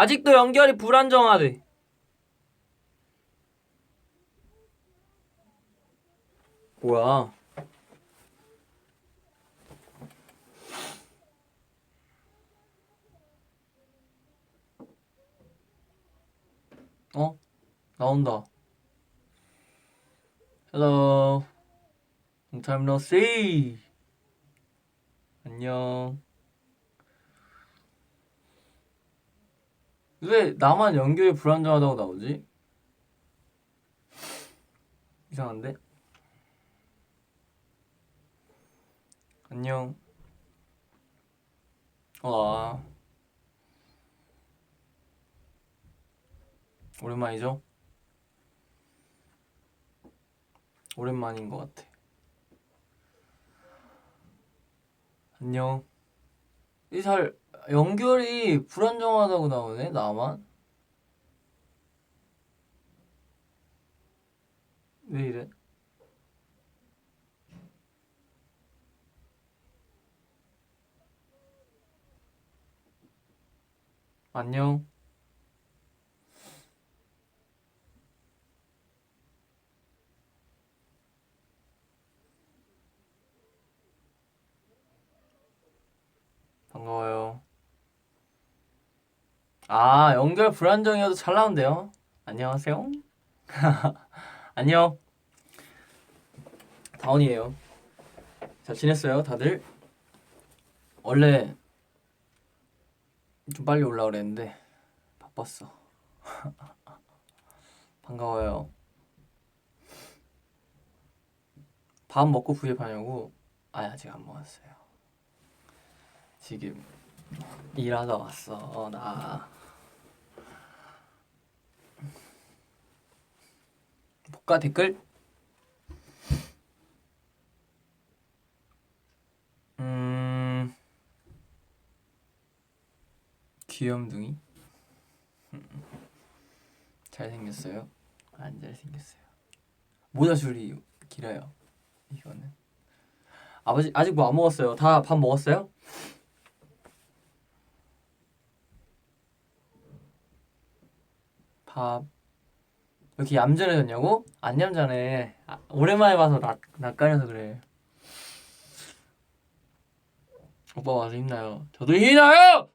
아직도 연결이 불안정하대. 뭐야? 어? 나온다. Hello. Long time no see. 안녕. 왜 나만 연결이 불안정하다고 나오지? 이상한데? 안녕. 와. 오랜만이죠? 오랜만인 것 같아. 안녕. 이잘 연결이 불안정하다고 나오네 나만? 왜 이래? 안녕. 반가워요. 아, 연결 불안정이어도 잘 나온대요. 안녕하세요. 안녕. 다운이에요. 잘 지냈어요, 다들? 원래 좀 빨리 올라 그랬는데 바빴어. 반가워요. 밥 먹고 구입하냐고? 아, 아직 안 먹었어요. 지금 일하다 왔어, 나. 볼까 댓글? 음 귀염둥이 잘생겼어요? 안 잘생겼어요. 모자줄이 길어요. 이거는 아버지 아직 뭐 안 먹었어요. 다 밥 먹었어요? 밥왜 이렇게 얌전해졌냐고? 안 얌전해. 아, 오랜만에 봐서 낯 낯가려서 그래. 오빠 와서 힘나요. 저도 힘이 나요.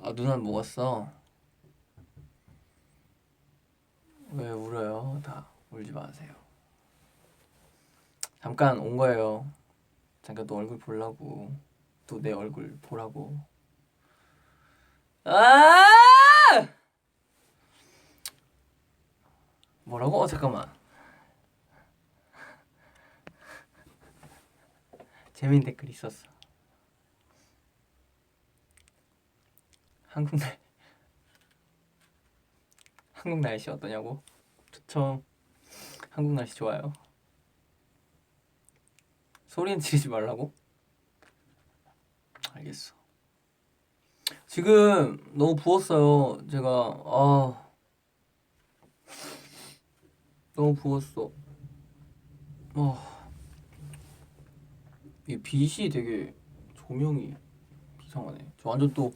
아 누나는 먹었어. 왜 울어요? 다 울지 마세요. 잠깐 온 거예요. 잠깐 너 얼굴 보려고. 또 내 얼굴 보라고. 아! 뭐라고? 어 잠깐만. 재밌는 댓글 있었어. 한국 날 한국 날씨 어떠냐고? 좋죠. 한국 날씨 좋아요. 소리는 지르지 말라고? 알겠어. 지금 너무 부었어요. 제가 아 너무 부었어. 아, 이 빛이 되게 조명이 이상하네. 저 완전 또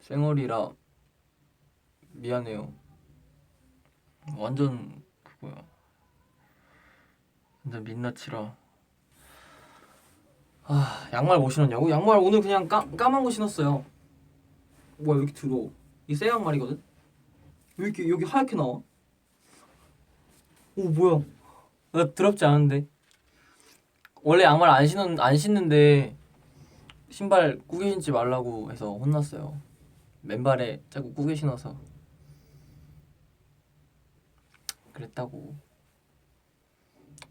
쌩얼이라 미안해요. 완전 그거야. 완전 민낯이라. 아 양말 못 신었냐고? 양말 오늘 그냥 까, 까만 거 신었어요. 뭐야 왜 이렇게 더러워? 이새 양말이거든? 왜 이렇게 여기 하얗게 나와? 오 뭐야? 나 더럽지 않은데. 원래 양말 안 신은 안 신는데 신발 꾸겨 신지 말라고 해서 혼났어요. 맨발에 자꾸 꾸겨 신어서 그랬다고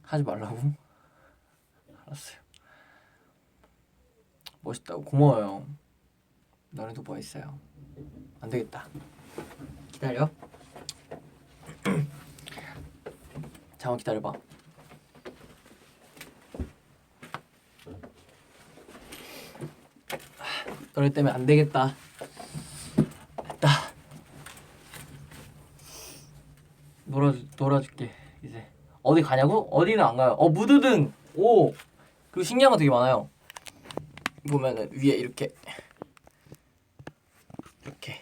하지 말라고 알았어요. 멋있다고 고마워요. 너네도 뭐 있어요? 안 되겠다. 기다려. 잠깐 기다려봐. 너네 때문에 안 되겠다. 됐다. 놀아 놀아줄게 이제. 어디 가냐고? 어디는 안 가요. 어 무드등. 오. 그리고 신기한 거 되게 많아요. 보면은 위에 이렇게 이렇게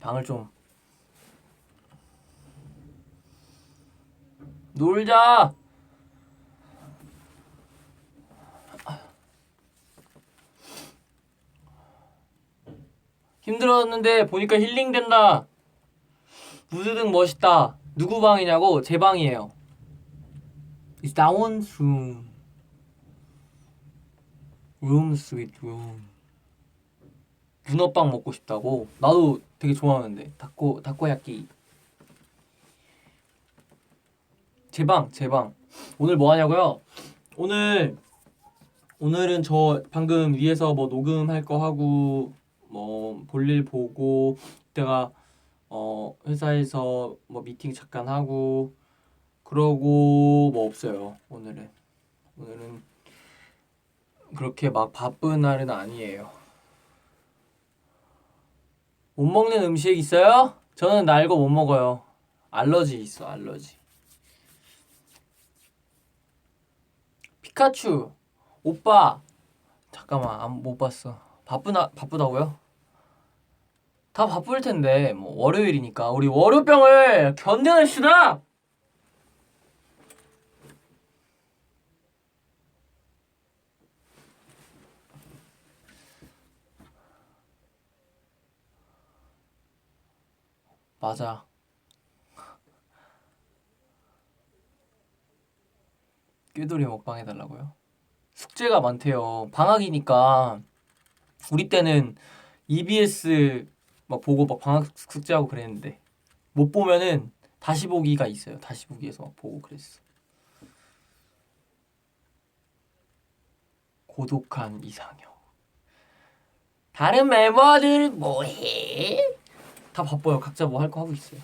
방을 좀 놀자. 힘들었는데 보니까 힐링된다. 무드등 멋있다. 누구 방이냐고? 제 방이에요. It's Dawn's room. Room sweet room. 문어빵 먹고 싶다고? 나도 되게 좋아하는데. 다코 다코야끼. 제 방, 제 방. 오늘 뭐 하냐고요? 오늘 오늘은 저 방금 위에서 뭐 녹음할 거 하고 뭐 볼일 보고 이때가 어 회사에서 뭐 미팅 잠깐 하고 그러고 뭐 없어요 오늘은 오늘은 그렇게 막 바쁜 날은 아니에요 못 먹는 음식 있어요? 저는 날거못 먹어요 알러지 있어 알러지 피카츄 오빠 잠깐만 안, 못 봤어 바쁘나 바쁘다고요? 다 바쁠 텐데 뭐 월요일이니까 우리 월요병을 견뎌냅시다. 맞아. 꾀돌이 먹방 해달라고요? 숙제가 많대요. 방학이니까 우리 때는 EBS 막 보고 막 방학 숙제하고 그랬는데 못 보면은 다시 보기가 있어요. 다시 보기에서 막 보고 그랬어. 고독한 이상형. 다른 멤버들 뭐해? 다 바빠요. 각자 뭐 할 거 하고 있어요.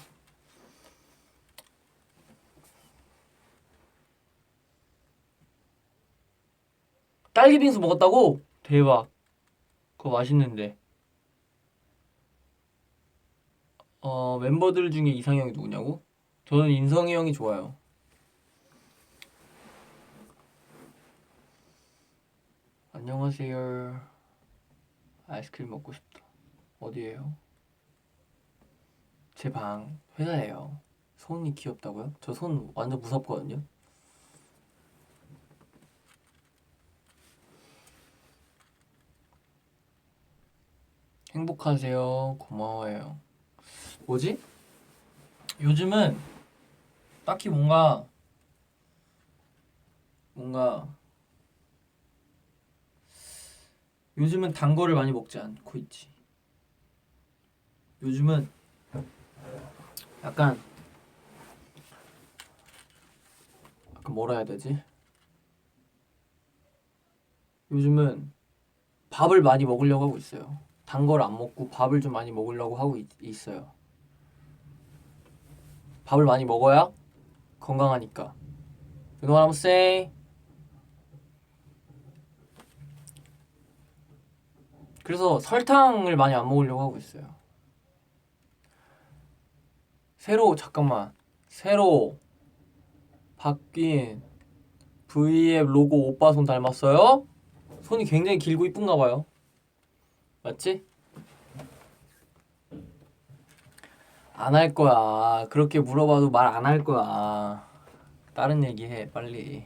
딸기 빙수 먹었다고? 대박. 그거 맛있는데. 어, 멤버들 중에 이상형이 누구냐고? 저는 인성이 형이 좋아요. 안녕하세요. 아이스크림 먹고 싶다. 어디에요? 제 방, 회사예요. 손이 귀엽다고요? 저 손 완전 무섭거든요. 행복하세요. 고마워요. 뭐지? 요즘은 딱히 뭔가 뭔가 요즘은 단 거를 많이 먹지 않고 있지. 요즘은 약간 약간 뭐라 해야 되지? 요즘은 밥을 많이 먹으려고 하고 있어요. 단 걸 안 먹고 밥을 좀 많이 먹으려고 하고 있, 있어요. 밥을 많이 먹어야 건강하니까. You know what I'm saying? 그래서 설탕을 많이 안 먹으려고 하고 있어요. 새로 잠깐만 새로 바뀐 V앱 로고 오빠 손 닮았어요? 손이 굉장히 길고 이쁜가 봐요. 맞지? 안 할 거야. 그렇게 물어봐도 말 안 할 거야. 다른 얘기 해, 빨리.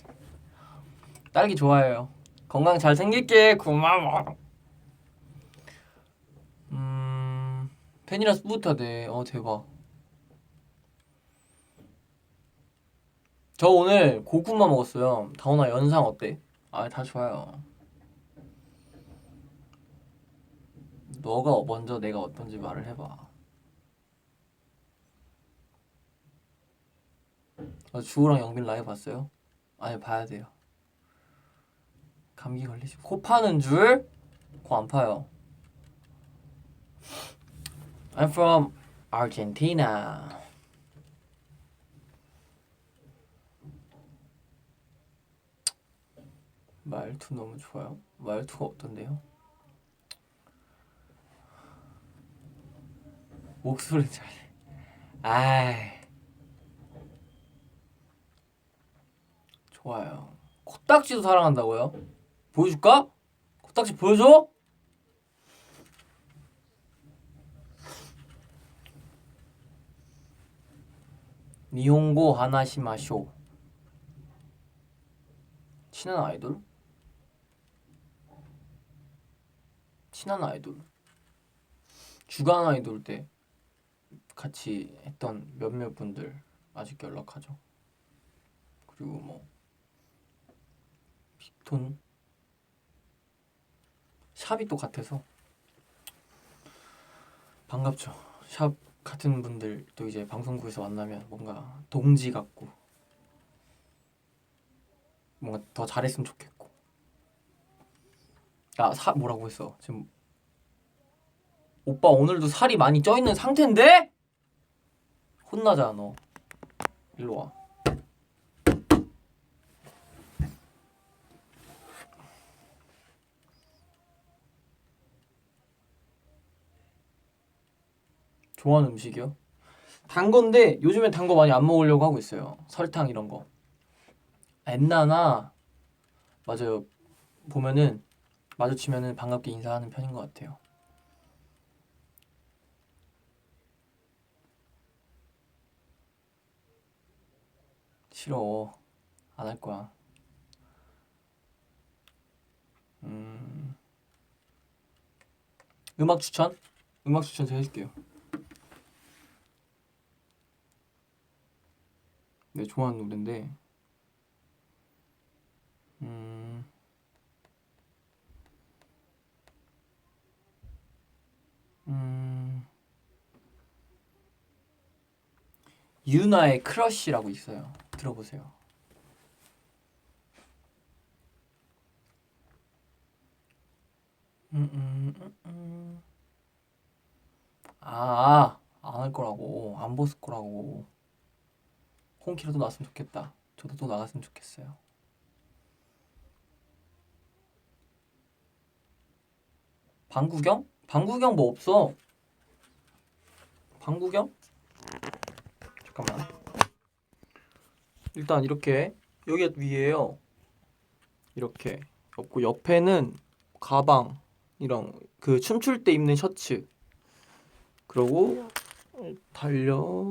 딸기 좋아해요. 건강 잘 생길게. 고마워. 음, 팬이라서 뿌듯하대. 어, 대박. 저 오늘 고구마 먹었어요. 다원아, 연상 어때? 아, 다 좋아요. 너가 먼저 내가 어떤지 말을 해봐. 아, 주호랑 영빈 라이브 봤어요? 아니 봐야 돼요. 감기 걸리시. 코 파는 줄? 코 안 파요. I'm from Argentina. 말투 너무 좋아요. 말투가 어떤데요? 목소리 잘해. 아. 좋아요. 코딱지도 사랑한다고요? 보여줄까? 코딱지 보여줘? 니혼고 하나시마쇼 친한 아이돌? 친한 아이돌 주간 아이돌 때 같이 했던 몇몇 분들 아직 연락하죠. 그리고 뭐 빅톤? 샵이 또 같아서. 반갑죠. 샵 같은 분들 또 이제 방송국에서 만나면 뭔가 동지 같고 뭔가 더 잘했으면 좋겠고. 아 사 뭐라고 했어? 지금 오빠 오늘도 살이 많이 쪄 있는 상태인데 혼나자 너 일로 와 좋아하는 음식이요? 단 건데 요즘엔 단 거 많이 안 먹으려고 하고 있어요. 설탕 이런 거. 엔나나 맞아요. 보면은 마주치면은 반갑게 인사하는 편인 것 같아요. 싫어. 안 할 거야. 음. 음악 추천? 음악 추천 제가 해줄게요. 네, 좋아하는 노래인데 음, 음, 유나의 크러쉬라고 있어요. 들어보세요. 음, 음, 음, 음. 아, 안 할 거라고. 안 벗을 거라고. 홍키라도 나왔으면 좋겠다. 저도 또 나갔으면 좋겠어요. 방구경? 방구경 뭐 없어. 방구경? 잠깐만. 일단 이렇게 여기 위에요. 이렇게 없고 옆에는 가방이랑 그 춤출 때 입는 셔츠. 그리고 달력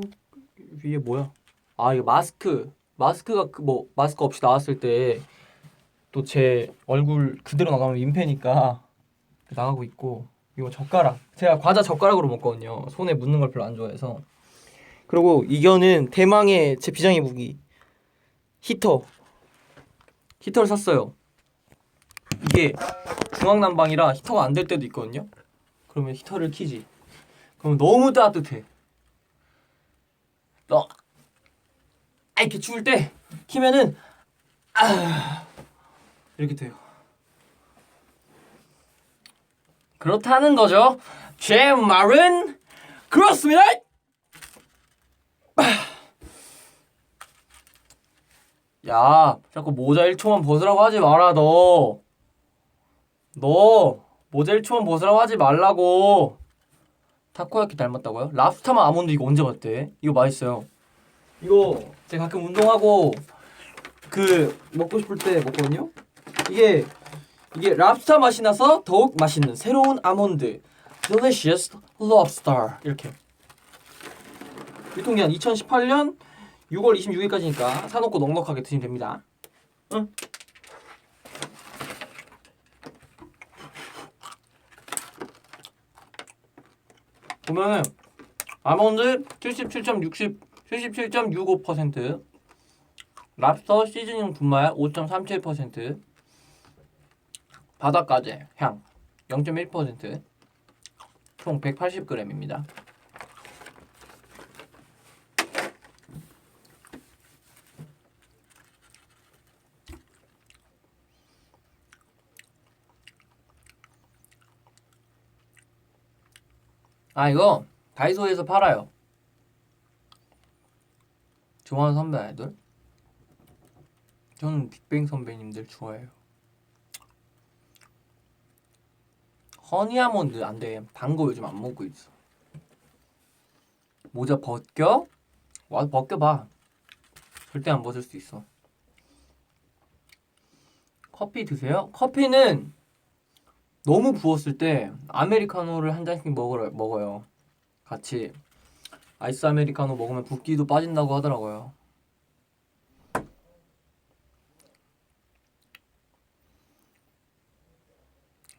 위에 뭐야? 아 이거 마스크 마스크가 그 뭐 마스크 없이 나왔을 때 또 제 얼굴 그대로 나가면 민폐니까 나가고 있고 이거 젓가락 제가 과자 젓가락으로 먹거든요 손에 묻는 걸 별로 안 좋아해서 그리고 이거는 대망의 제 비장의 무기 히터 히터를 샀어요 이게 중앙난방이라 히터가 안 될 때도 있거든요 그러면 히터를 키지 그럼 너무 따뜻해 너 아, 이렇게 추울 때 키면은 아 이렇게 돼요. 그렇다는 거죠. 제 말은 그렇습니다. 야, 자꾸 모자 1초만 벗으라고 하지 마라 너. 너 모자 1초만 벗으라고 하지 말라고. 타코야키 닮았다고요? 랍스타만 아몬드 이거 언제 봤대? 이거 맛있어요. 이거 제가 가끔 운동하고 그 먹고 싶을 때 먹거든요. 이게 이게 랍스터 맛이 나서 더욱 맛있는 새로운 아몬드 Delicious Lobster 이렇게 유통기한 2018년 6월 26일까지니까 사놓고 넉넉하게 드시면 됩니다. 응? 보면은 아몬드 77.60 77.65% 랍스터 시즈닝 분말 5.37% 바닷가재 향 0.1%총 180g입니다. 아 이거 다이소에서 팔아요. 좋아하는 선배 아이돌? 저는 빅뱅 선배님들 좋아해요. 허니 아몬드 안 돼. 단 거 요즘 안 먹고 있어. 모자 벗겨? 와 벗겨봐. 절대 안 벗을 수 있어. 커피 드세요? 커피는 너무 부었을 때 아메리카노를 한 잔씩 먹으러, 먹어요. 같이 아이스 아메리카노 먹으면 붓기도 빠진다고 하더라고요.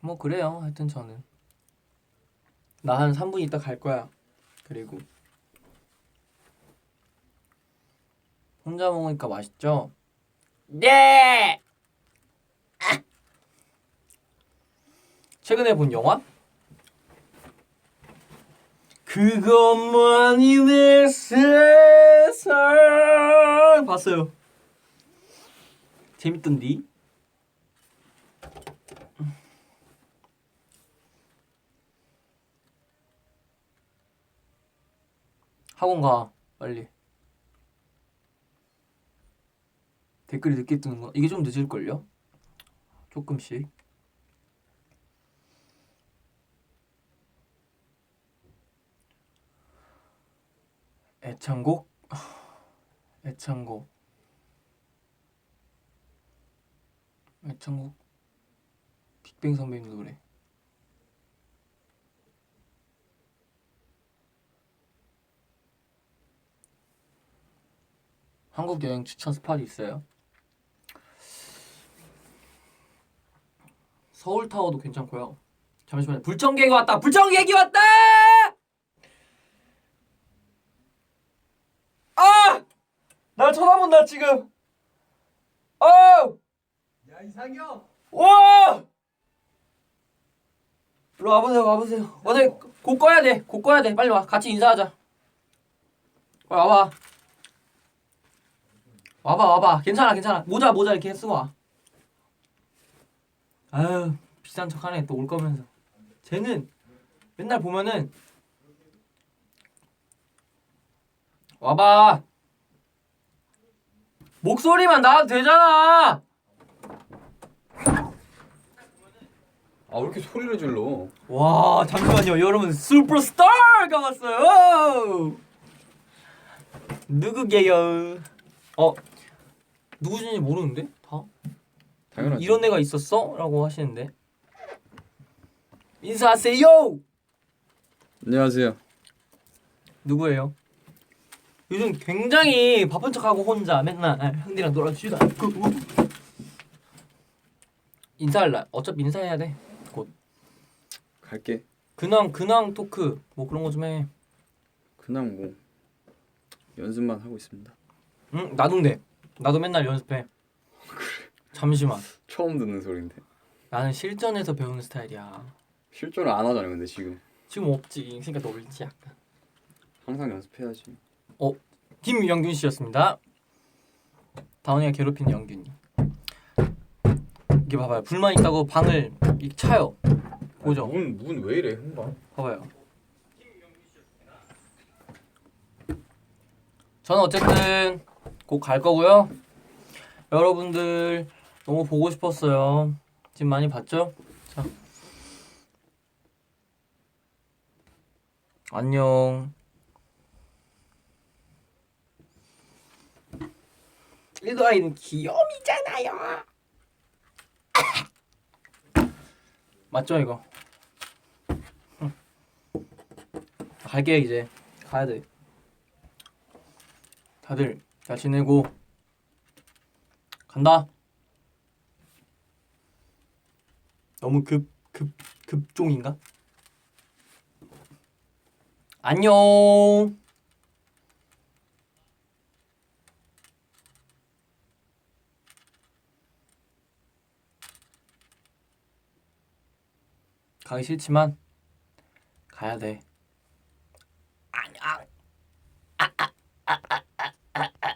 뭐 그래요. 하여튼 저는 나 한 3분 있다 갈 거야. 그리고 혼자 먹으니까 맛있죠? 네. 아! 최근에 본 영화? 그것만이 내 세상 봤어요. 재밌던디? 학원 가 빨리. 댓글이 늦게 뜨는 거 이게 좀 늦을 걸요? 조금씩. 애창곡 애창곡 애창곡 빅뱅 선배님 노래 한국 여행 추천 스팟이 있어요? 서울 타워도 괜찮고요. 잠시만요. 불청객이 왔다. 불청객이 왔다. 아! 날 쳐다본다 지금. 어! 야 이상형 와! 일로 와보세요, 와보세요. 어제 곧 꺼야 돼, 곧 꺼야 돼. 빨리 와, 같이 인사하자. 빨리 와봐. 와봐, 와봐. 괜찮아, 괜찮아. 모자, 모자 이렇게 쓰고 와. 아유, 비싼 척하네. 또 올 거면서. 쟤는 맨날 보면은 와봐. 목소리만 나와도 되잖아. 아 왜 이렇게 소리를 질러? 와 잠시만요. 여러분 슈퍼스타가 왔어요. 누구게요? 어 누구신지 모르는데? 다? 당연하지 이런 애가 있었어? 라고 하시는데. 인사하세요! 안녕하세요. 누구예요 요즘 굉장히 바쁜 척하고 혼자 맨날 형들이랑 놀아주지도 않고. 인사할라 어차피 인사해야 돼 갈게. 근황 근황 토크 뭐 그런 거 좀해. 그냥 뭐. 연습만 하고 있습니다. 응? 나도인데 나도 맨날 연습해. 잠시만. 처음 듣는 소리인데. 나는 실전에서 배우는 스타일이야. 실전을 안 하잖아요 근데 지금. 지금 없지. 그러니까 놀지 약간. 항상 연습해야지 김영균 씨였습니다. 다원이가 괴롭힌 영균이 이게 봐봐요. 불만 있다고 방을 이 차요. 보죠 문문왜 이래 흥방? 봐봐요. 저는 어쨌든 곧 갈 거고요. 여러분들 너무 보고 싶었어요. 지금 많이 봤죠? 자. 안녕 아이는 귀염이잖아요 맞죠 이거 갈게 이제 가야 돼. 다들 잘 지내고 간다. 너무 급 급 급종인가? 안녕. 가기 싫지만 가야 돼.